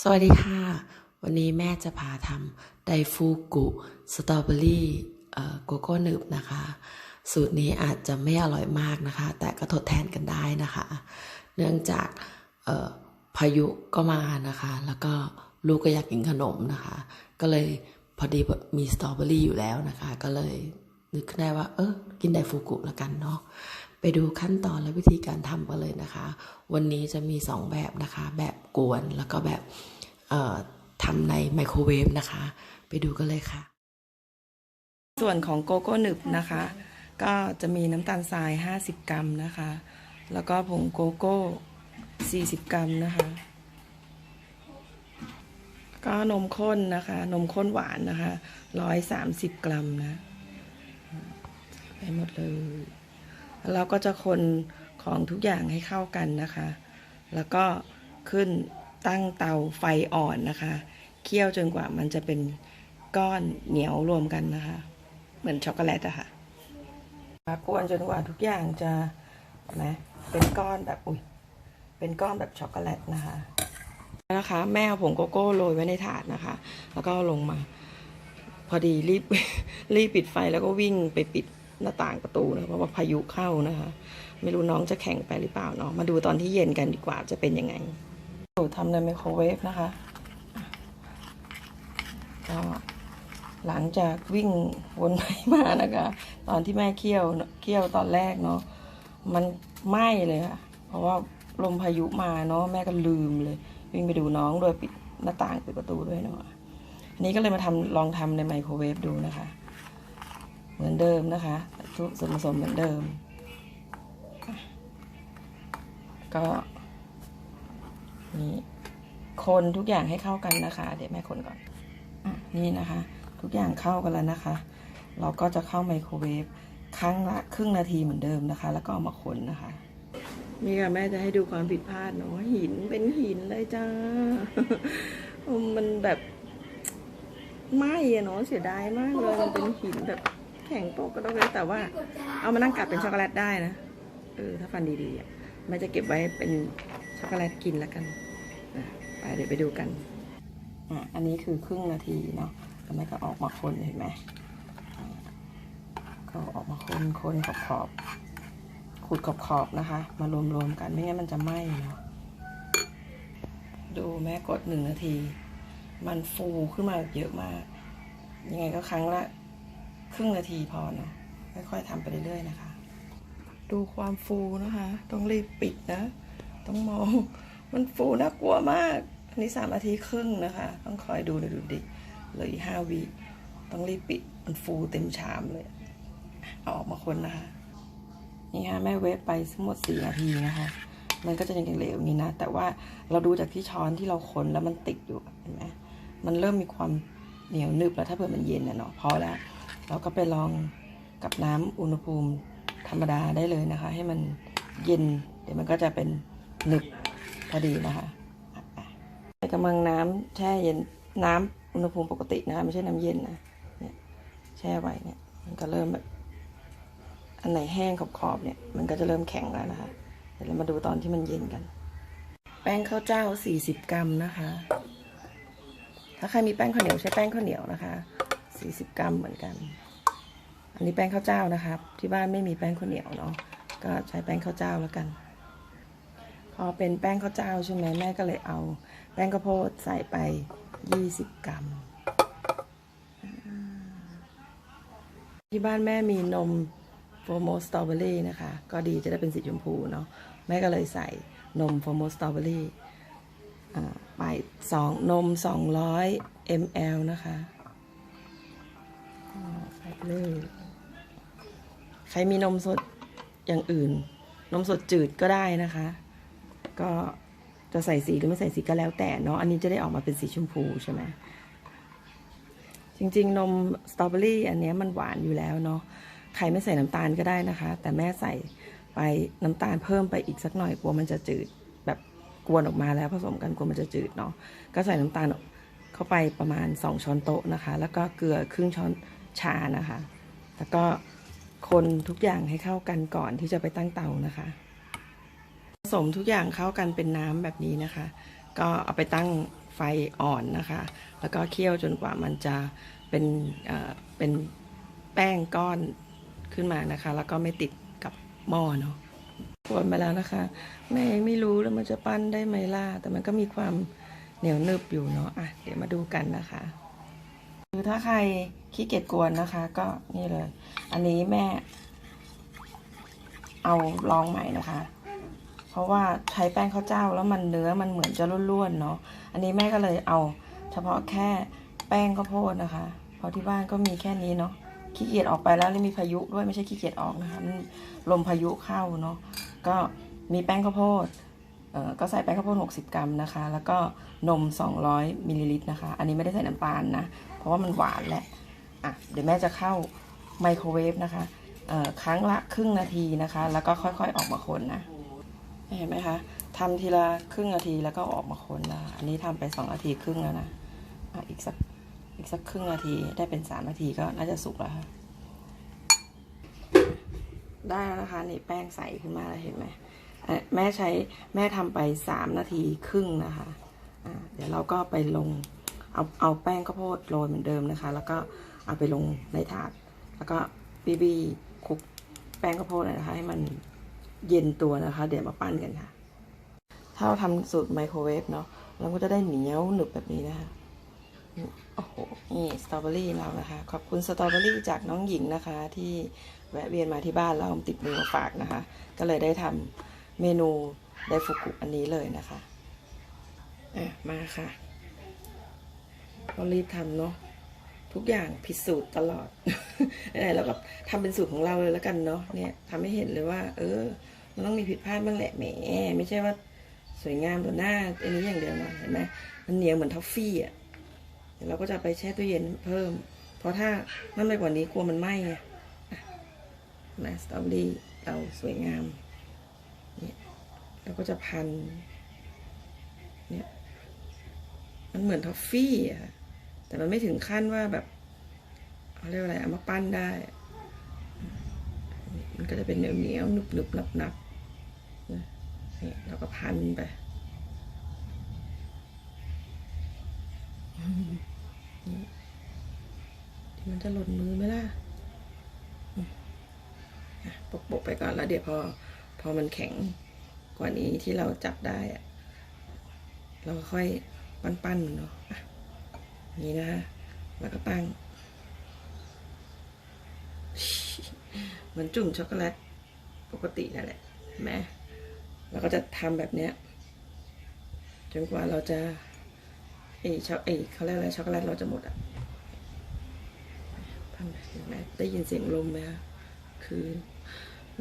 สวัสดีค่ะ วันนี้แม่จะพาทำไดฟูกุสตรอเบอรี่โกโก้หนึบนะคะ สูตรนี้อาจจะไม่อร่อยมากนะคะ แต่ก็ทดแทนกันได้นะคะ เนื่องจากพายุก็มานะคะ แล้วก็ลูกก็อยากกินขนมนะคะ ก็เลยพอดีมีสตรอเบอรี่อยู่แล้วนะคะ ก็เลยนึกขึ้นได้ว่า เออกินไดฟูกุแล้วกันเนาะ ไปดูขั้นตอนและวิธีการทำกันเลยนะคะ วันนี้จะมี 2 แบบนะคะ แบบกวนแล้วก็แบบทำในไมโครเวฟนะคะ ไปดูกันเลยค่ะ ส่วนของโกโก้หนึบนะคะ ก็จะมีน้ำตาลทราย 50 กรัมนะคะ แล้วก็ผงโกโก้ 40 กรัมนะคะ ก็นมข้นนะคะ นมข้นหวานนะคะ 130 กรัมนะ ไปหมดเลย เราก็จะคนของทุกอย่างให้เข้ากันนะคะ แล้วก็ขึ้นตั้งเตาไฟอ่อนนะคะ เคี่ยวจนกว่ามันจะเป็นก้อนเหนียวรวมกันนะคะ เหมือนช็อกโกแลตอะค่ะกวนจนกว่าทุกอย่างจะนะเป็นก้อนแบบอุ้ยเป็นก้อนแบบช็อกโกแลตนะคะนะคะ แม่เอาผงโกโก้โรยไว้ในถาดนะคะ แล้วก็ลงมา พอดีรีบรีบปิดไฟแล้วก็วิ่งไปปิด หน้าต่างประตูนะเพราะว่าพายุเข้านะคะ ไม่รู้น้องจะแข็งไปหรือเปล่าเนาะมาดูตอนที่เย็นกันดีกว่าจะเป็นยังไงทำในไมโครเวฟนะคะก็หลังจากวิ่งวนไปมานะคะ ตอนที่แม่เคี่ยวเคี่ยวตอนแรกเนาะมันไหม้เลยค่ะเพราะว่าลมพายุมาเนาะแม่ก็ลืมเลย วิ่งไปดูน้องโดยปิดหน้าต่างปิดประตูด้วยเนาะอันนี้ก็เลยมาทำลองทำในไมโครเวฟดูนะคะ เหมือนเดิมนะคะ ทุกส่วนผสมเหมือนเดิม ก็นี่คนทุกอย่างให้เข้ากันนะคะ เดี๋ยวแม่คนก่อนอนี่นะคะ ทุกอย่างเข้ากันแล้วนะคะ เราก็จะเข้าไมโครเวฟครั้งละครึ่งนาทีเหมือนเดิมนะคะ แล้วก็เอามาคนนะคะนี่ค่ะแม่จะให้ดูความผิดพลาดเนาะหินเป็นหินเลยจ้า มันแบบไหม้อะเนาะเสียดายมากเลยมันเป็นหินแบบ แข็งโปกก็ต้องเลยแต่ว่า เอามานั่งกัดเป็นช็อกโกแลตได้นะ เออ ถ้าฟันดีๆอะแม่จะเก็บไว้เป็นช็อกโกแลตกินแล้วกันนะไปเดี๋ยวไปดูกันอะอันนี้คือครึ่งนาทีเนาะแล้วแม่ก็ออกมาคนเห็นไหมอ่าก็ออกมาคนคนขอบขอบขูดขอบขอบนะคะ มารวมๆกันไม่งั้นมันจะไหม้เนาะดูแม่กดหนึ่งนาที มันฟูขึ้นมาเยอะมาก ยังไงก็ครั้งละ ครึ่งนาทีพอนะค่อยๆทำไปเรื่อยๆนะคะ ดูความฟูนะคะ ต้องรีบปิดนะ ต้องมอง มันฟูน่ากลัวมาก อันนี้สามนาทีครึ่งนะคะ ต้องคอยดูนะดูดิเหลยห้าวิต้องรีบปิด มันฟูเต็มชามเลย เอาออกมาคนนะคะ นี่ค่ะแม่เวฟไปทั้งหมดสี่นาทีนะคะ มันก็จะยังเหลวนี้นะ แต่ว่าเราดูจากที่ช้อนที่เราคนแล้วมันติดอยู่เห็นไหมมันเริ่มมีความเหนียวหนึบแล้วถ้าเผื่อมันเย็นนะเนาะพอแล้ว เราก็ไปลองกับน้ำอุณหภูมิธรรมดาได้เลยนะคะ ให้มันเย็น เดี๋ยวมันก็จะเป็นหนึบพอดีนะคะใส่กำลังน้ำแช่เย็นน้ำอุณหภูมิปกตินะคะไม่ใช่น้ำเย็นนะเนี่ยแช่ไว้เนี่ย มันก็เริ่มแบบอันไหนแห้งขอบๆเนี่ย มันก็จะเริ่มแข็งแล้วนะคะ เดี๋ยวเรามาดูตอนที่มันเย็นกัน แป้งข้าวเจ้า 40 กรัมนะคะ ถ้าใครมีแป้งข้าวเหนียวใช้แป้งข้าวเหนียวนะคะ 40กรัมเหมือนกัน อันนี้แป้งข้าวเจ้านะครับ ที่บ้านไม่มีแป้งข้าวเหนียวเนาะ ก็ใช้แป้งข้าวเจ้าแล้วกัน พอเป็นแป้งข้าวเจ้าใช่ไหมแม่ก็เลยเอา แป้งข้าวโพดใส่ไป20กรัม ที่บ้านแม่มีนมโฟโมสตรอเบอรี่นะคะ ก็ดีจะได้เป็นสีชมพูเนาะ แม่ก็เลยใส่นมโฟโมสตรอเบอรี่ไปสองนม200 ml นะคะอ่าใส่ไปเลยใครมีนมสดอย่างอื่น นมสดจืดก็ได้นะคะ ก็จะใส่สีหรือไม่ใส่สีก็แล้วแต่เนาะ อันนี้จะได้ออกมาเป็นสีชมพูใช่ไหมจริง ๆ นมสตรอเบอรี่อันนี้มันหวานอยู่แล้วเนาะ ใครไม่ใส่น้ำตาลก็ได้นะคะ แต่แม่ใส่ไปน้ำตาลเพิ่มไปอีกสักหน่อยกลัวมันจะจืดแบบกวนออกมาแล้วผสมกันกลัวมันจะจืดเนาะ ก็ใส่น้ำตาลเข้าไปประมาณ 2 ช้อนโต๊ะนะคะ แล้วก็เกลือครึ่งช้อน ชานะคะ แล้วก็คนทุกอย่างให้เข้ากันก่อนที่จะไปตั้งเตานะคะ ผสมทุกอย่างเข้ากันเป็นน้ำแบบนี้นะคะ ก็เอาไปตั้งไฟอ่อนนะคะ แล้วก็เคี่ยวจนกว่ามันจะเป็นเอ่อเป็นแป้งก้อนขึ้นมานะคะ แล้วก็ไม่ติดกับหม้อเนาะกวนมาแล้วนะคะ แม่ไม่รู้แล้วมันจะปั้นได้ไหมล่ะแต่มันก็มีความเหนียวนึบอยู่เนาะอะเดี๋ยวมาดูกันนะคะ คือถ้าใครขี้เกียจกวนนะคะ ก็นี่เลย อันนี้แม่ เอาลองใหม่นะคะ เพราะว่าใช้แป้งข้าวเจ้าแล้วมันเนื้อมันเหมือนจะร่วนๆเนาะอันนี้แม่ก็เลยเอา เฉพาะแค่แป้งข้าวโพดนะคะเพราะที่บ้านก็มีแค่นี้เนาะขี้เกียจออกไปแล้วแล้วมีพายุด้วยไม่ใช่ขี้เกียจออกนะคะลมพายุเข้าเนาะก็มีแป้งข้าวโพด ก็ใส่แป้งข้าวโพด60 กรัมนะคะ แล้วก็นม 200มิลลิลิตรนะคะ อันนี้ไม่ได้ใส่น้ำตาลนะ เพราะว่ามันหวานแหละอะเดี๋ยวแม่จะเข้าไมโครเวฟนะคะครั้งละครึ่งนาทีนะคะ แล้วก็ค่อยๆออกมาคนนะ เห็นไหมคะทำทีละครึ่งนาทีแล้วก็ออกมาคนนะอันนี้ทำไปสองนาทีครึ่งแล้วนะอะอีกสักอีกสักครึ่งนาทีได้เป็นสามนาทีก็น่าจะสุกแล้วค่ะได้แล้วนะคะนี่แป้งใสขึ้นมาแล้วเห็นไหม แม่ใช้แม่ทำไปสามนาทีครึ่งนะคะะเดี๋ยวเราก็ไปลงเอาเอาแป้งข้าวโพดโรยเหมือนเดิมนะคะ แล้วก็เอาไปลงในถาด แล้วก็บีบีคลุกแป้งข้าวโพดนะคะ ให้มันเย็นตัวนะคะ เดี๋ยวมาปั้นกันค่ะ ถ้าเราทำสูตรไมโครเวฟเนาะเราก็จะได้เหนียวหนึบแบบนี้นะคะโอ้โห นี่สตรอเบอรี่เรานะคะ ขอบคุณสตรอเบอรี่จากน้องหญิงนะคะ ที่แวะเวียนมาที่บ้านแล้วเอาติดมือมาฝากนะคะ ก็เลยได้ทำ เมนูไดฟุกุอันนี้เลยนะคะอะมาค่ะก็รีบทำเนาะทุกอย่างผิดสูตรตลอดไหนเราก็ทำเป็นสูตรของเราเลยแล้วกันเนาะเนี่ยทำให้เห็นเลยว่า เออ มันต้องมีผิดพลาดบ้างแหละแหมไม่ใช่ว่าสวยงามต่อหน้า อันนี้อย่างเดียวนะเห็นไหมมันเหนียวเหมือนทอฟฟี่อะเดี๋ยวเราก็จะไปแช่ตู้เย็นเพิ่ม เพราะถ้านั่นไปกว่านี้กลัวมันไหม้ไงนะสตรอเบอรี่เราสวยงาม เราก็จะพัน เนี่ย มันเหมือนท็อฟฟี่อะแต่มันไม่ถึงขั้นว่าแบบเขาเรียกว่าอะไรเอามาปั้นได้ มันก็จะเป็นเหนียวเหนียวนึบหนึบๆนับนับๆนะนี่เราก็พันไปมันจะหล่นมือไหมล่ะอืมอะปกๆไปก่อนแล้วเดี๋ยวพอ พอมันแข็ง กว่านี้ที่เราจับได้อะเราค่อยปั้นๆมันเนาะะนี่นะแล้วก็ตั้งเหมือนจุ่มช็อกโกแลตปกตินั่นแหละเห็นไหมเราก็จะทำแบบเนี้ยจนกว่าเราจะไอช็อกไอเขาเรียกอะไรช็อกโกแลตเราจะหมดอะทำแบบนไหมได้ยินเสียงลมไหมคะคือ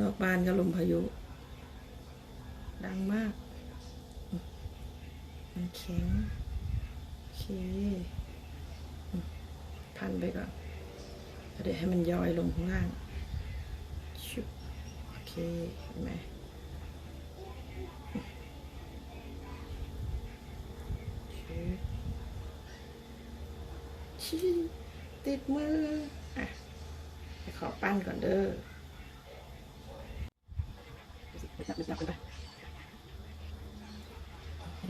นอกบ้านก็ลมพายุ ดังมาก มันแข็งโอเคพันไปก่อนเดี๋ยวให้มันย้อยลงข้างล่างชุบโอเคเห็นไหมชุบชิติดมือ อะไปขอปั้นก่อนเด้อไปจับไปจับไป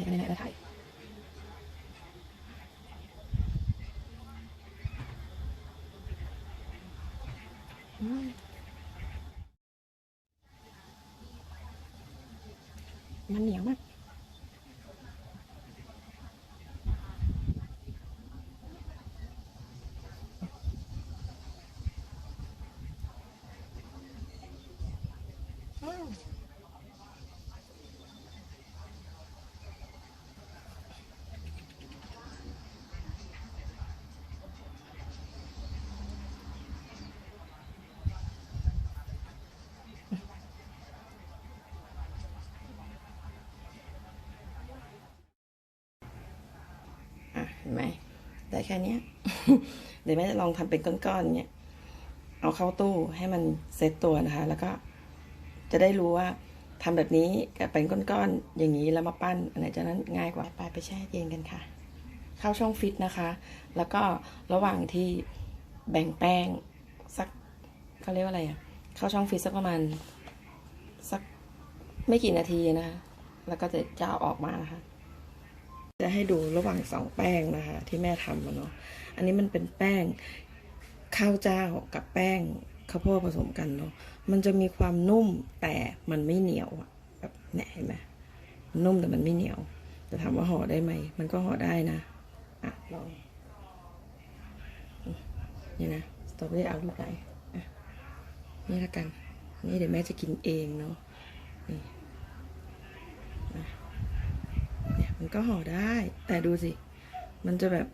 อันนี้อันนี้อันนี้ถ่าย มันเหนียวมาก อะ เห็นไหมได้แค่นี้เดี๋ยวแม่จะลองทำเป็นก้อนๆเนี้ยเอาเข้าตู้ให้มันเซตตัวนะคะ แล้วก็จะได้รู้ว่าทำแบบนี้กับเป็นก้อนๆอย่างนี้แล้วมาปั้นอันไหนจะนั้นง่ายกว่าไปไปแช่เย็นกันค่ะ เข้าช่องฟิตนะคะ แล้วก็ระหว่างที่แบ่งแป้งสักเขาเรียกว่าอะไรอะเข้าช่องฟิตสักประมาณสักไม่กี่นาทีนะคะ แล้วก็จะจะเอาออกมานะคะ จะให้ดูระหว่างสองแป้งนะคะ ที่แม่ทำมาเนาะอันนี้มันเป็นแป้งข้าวเจ้ากับแป้งข้าวโพดผสมกันเนาะมันจะมีความนุ่มแต่มันไม่เหนียวอะแบบเนี่ยเห็นไหมนุ่มแต่มันไม่เหนียวจะถามว่าห่อได้ไหมมันก็ห่อได้นะอะลองนี่นะสตรอเบอรี่เอาลูกไหนนี่ละกัน นี่เดี๋ยวแม่จะกินเองเนาะ นี่นะเนี่ย มันก็ห่อได้ แต่ดูสิ มันจะแบบ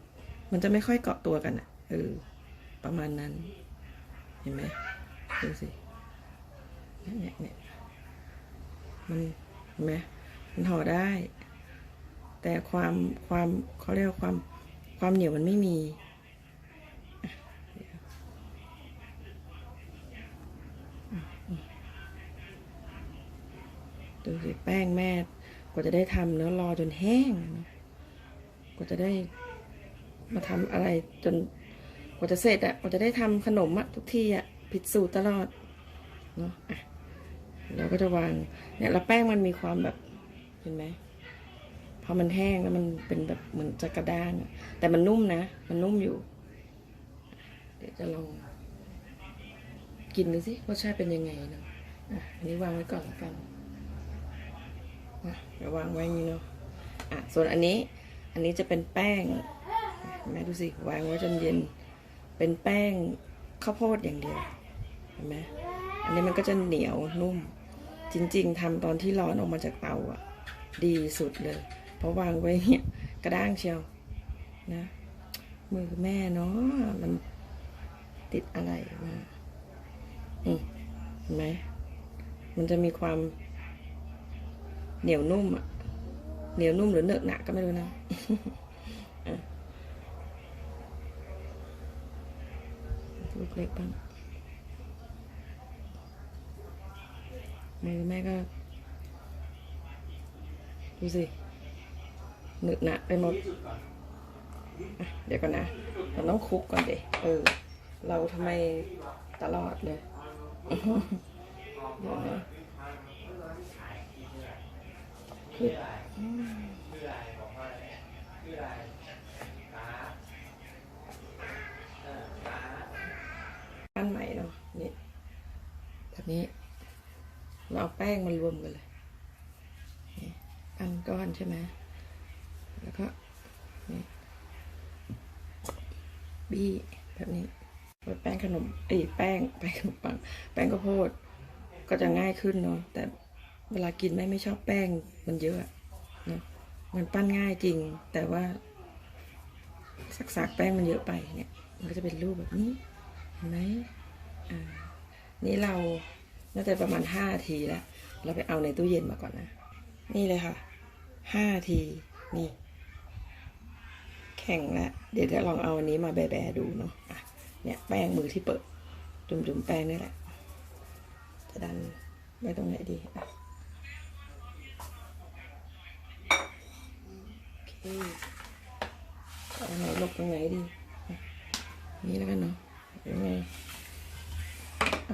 มันจะไม่ค่อยเกาะตัวกันอะเออ ประมาณนั้น เห็นไหมดูสิ เนี่ยเนี่ยมันเห็นไหมมันห่อได้ แต่ความความเขาเรียกว่าความความเหนียวมันไม่มีดูสิแป้งแม่ กว่าจะได้ทำเนื้อรอจนแห้งกว่าจะได้มาทำอะไรจนกว่าจะเสร็จอะกว่าจะได้ทำขนมอะทุกทีอะผิดสูตรตลอดเนาะเราก็จะวางเนี่ยแล้วแป้งมันมีความแบบเห็นไหมพอมันแห้งแล้วมันเป็นแบบเหมือนจะกระด้างอะแต่มันนุ่มนะ มันนุ่มอยู่ เดี๋ยวจะลองกินดูสิรสชาติเป็นยังไงเนาะอะอันนี้วางไว้ก่อนแล้วกัน อะวางไว้อย่างนี้เนาะอะส่วนอันนี้อันนี้จะเป็นแป้งแม่ดูสิวางไว้จนเย็น เป็นแป้งข้าวโพดอย่างเดียวเห็นไหมอันนี้มันก็จะเหนียวนุ่ม จริง ๆทำตอนที่ร้อนออกมาจากเตาอะ ดีสุดเลย เพราะวางไว้เนี่ยกระด้างเชียวนะมือแม่เนาะมันติดอะไรมาอืมเห็นไหมมันจะมีความ เหนียวนุ่มอะเหนียวนุ่มหรือเหนอะหนะก็ไม่รู้นะอะลูกเล็กบ้างมือแม่ก็ ดูสิหนึกหนะไปหมด เดี๋ยวก่อนนะเราต้องคุกก่อนเดเออ เราทำไมตลอดเลยเดี๋ยวนะ คืออืมปั้นใหม่เนาะนี่แบบนี้ เราเอาแป้งมารวมกันเลยอันก้อนใช่ไหมแล้วก็นี่บี้แบบนี้แป้งขนมเอ้แป้งแป้งขนมปัง แป้งข้าวโพดก็จะง่ายขึ้นเนาะแต่ เวลากินไม่ไม่ชอบแป้งมันเยอะเนาะมันปั้นง่ายจริง แต่ว่า สักๆแป้งมันเยอะไปเนี่ยมันก็จะเป็นรูปแบบนี้เห็นไหมอ่านี่เราน่าจะประมาณห้าทีแล้ว เราไปเอาในตู้เย็นมาก่อนนะ นี่เลยค่ะห้าทีนี่ แข็งแล้วเดี๋ยวจะลองเอาอันนี้มาแบะๆดูเนาะอะเนี่ยแป้งมือที่เปิด จุ่มๆแป้งนี่แหละจะดันไว้ตรงไหนดีอะ เคจะเอาไหนลบตรงไหนดีนี่แล้วกันเนาะยังไง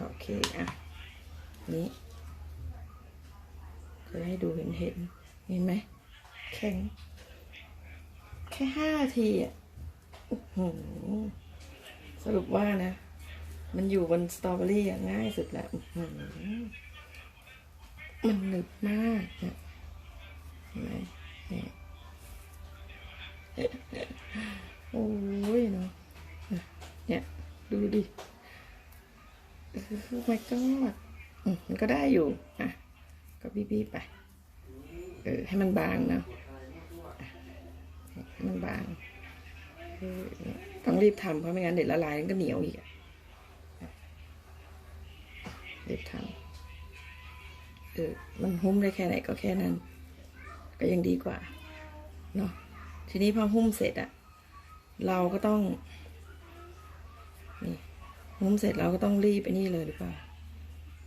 โอเคอะนี้จะให้ดูเห็นเห็นเห็นไหมแข็ง แค่ห้าทีอะอื้อหือสรุปว่านะ มันอยู่บนสตรอเบอรี่อะง่ายสุดแล้วมันหนึบมากเนี่ยเห็นไหมเนี่ย โอ้ยเนาะเนี่ย ดูดิโอ้ my god มันก็ได้อยู่ อะ ก็บี้ๆไป เออ ให้มันบางเนาะให้มันบาง ต้องรีบทำเพราะไม่งั้นเดี๋ยวละลายมันก็เหนียวอีกรีบทำเออ มันหุ้มได้แค่ไหนก็แค่นั้น ก็ยังดีกว่า เนาะ ทีนี้พอหุ้มเสร็จอะเราก็ต้องนี่หุ้มเสร็จเราก็ต้องรีบไปนี่เลยหรือเปล่า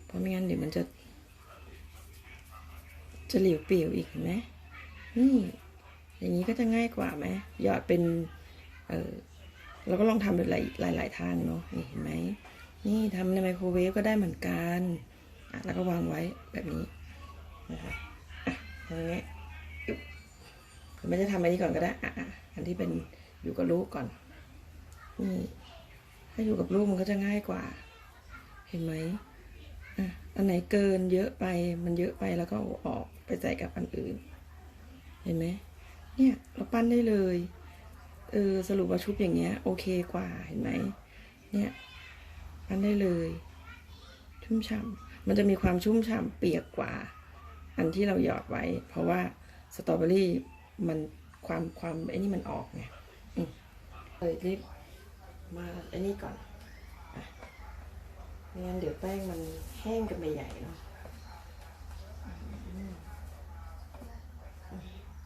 เพราะไม่งั้นเดี๋ยวมันจะ จะเหลวเปลี่ยวอีกเห็นไหมนี่อย่างนี้ก็จะง่ายกว่าไหมหยอดเป็น เออเราก็ลองทำหลายหลายหลายทางเนาะนี่เห็นไหมนี่ทำในไมโครเวฟก็ได้เหมือนกันอะแล้วก็วางไว้แบบนี้นะคะอะอย่างเงี้ย ไม่จะทำอันนี้ก่อนก็ได้ อะอันที่เป็นอยู่กับลูกก่อน นี่ ถ้าอยู่กับลูกมันก็จะง่ายกว่า เห็นไหมอะ อันไหนเกินเยอะไป มันเยอะไปแล้วก็อออกไปใส่กับอันอื่น เห็นไหม เนี่ย เราปั้นได้เลย เออ สรุปว่าชุบอย่างเงี้ย โอเคกว่า เห็นไหม เนี่ย ปั้นได้เลย ชุ่มฉ่ำมันจะมีความชุ่มฉ่ำเปียกกว่า อันที่เราหยอดไว้ เพราะว่าสตรอเบอรี่ มันความความไอ้นี่มันออกไงเลยรีบมาไอ้นี่ก่อนไม่งั้นเดี๋ยวแป้งมันแห้งกันไปใหญ่เนาะ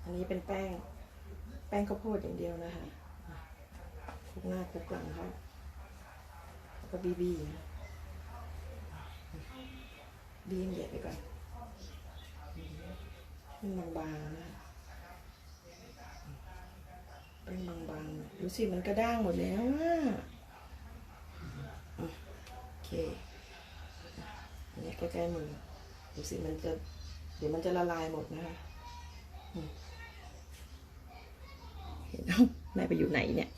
อันนี้เป็นแป้ง แป้งข้าวโพดอย่างเดียวนะคะคลุกหน้าคลุกหลังเขาแล้วก็บีบีบีมเหยียดไปก่อนเป็นบางๆนะ เป็นบางๆดูสิมันกระด้างหมดแล้วอะโอเคอันนี้ใกล้ๆมือดูสิมันจะเดี๋ยวมันจะละลายหมดนะคะเห็นเอ้าแม่ไปอยู่ไหนเนี่ย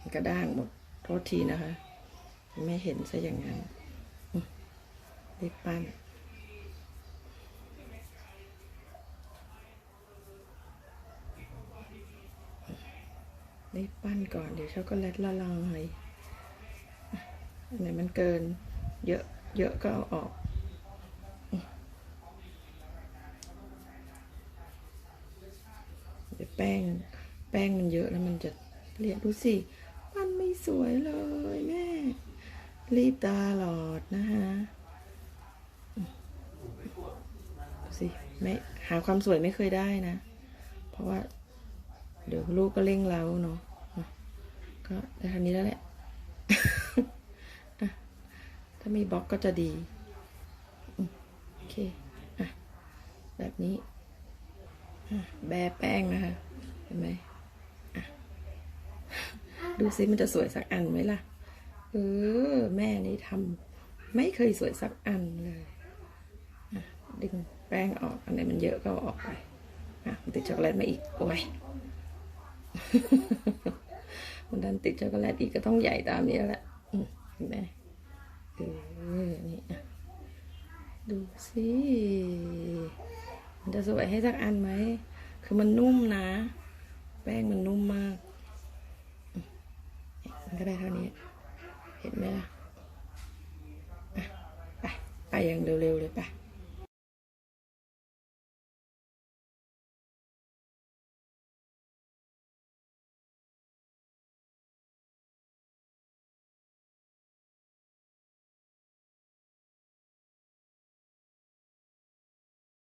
มันกระด้างหมดโทษทีนะคะ ไม่เห็นซะอย่างนั้นรีบปั้น รีบปั้นก่อนเดี๋ยวช็อกโกแลตละลายอันไหนมันเกิน เยอะเยอะก็เอาออกเดี๋ยวแป้งแป้งมันเยอะแล้วมันจะเรียดูสิปั้นไม่สวยเลยแม่ รีบตาหลอดนะคะสิไม่หาความสวยไม่เคยได้นะ เพราะว่า เดี๋ยวลูกก็เร่งเร้าเนาะ ก็ได้เท่านี้แล้วแหละ ถ้ามีบล็อกก็จะดี โอเคอแบบนี้ แบะแป้งนะคะ เห็นไหม ดูซิมันจะสวยสักอันไหมล่ะ เออ แม่นี่ทำไม่เคยสวยสักอันเลยดึงแป้งออก อันไหนมันเยอะก็ออกไป อะติดช็อกโกแลตมาอีก โอ้ย มันดันติดช็อกโกแลตอีกก็ต้องใหญ่ตามนี้แล้วแหละอืมเห็นไหมเออนี่อะดูสิมันจะสวยให้สักอันไหม คือมันนุ่มนะ แป้งมันนุ่มมากอืมมันก็ได้เท่านี้ เห็นไหมล่ะอะไป ไปอย่างเร็วๆเลยไป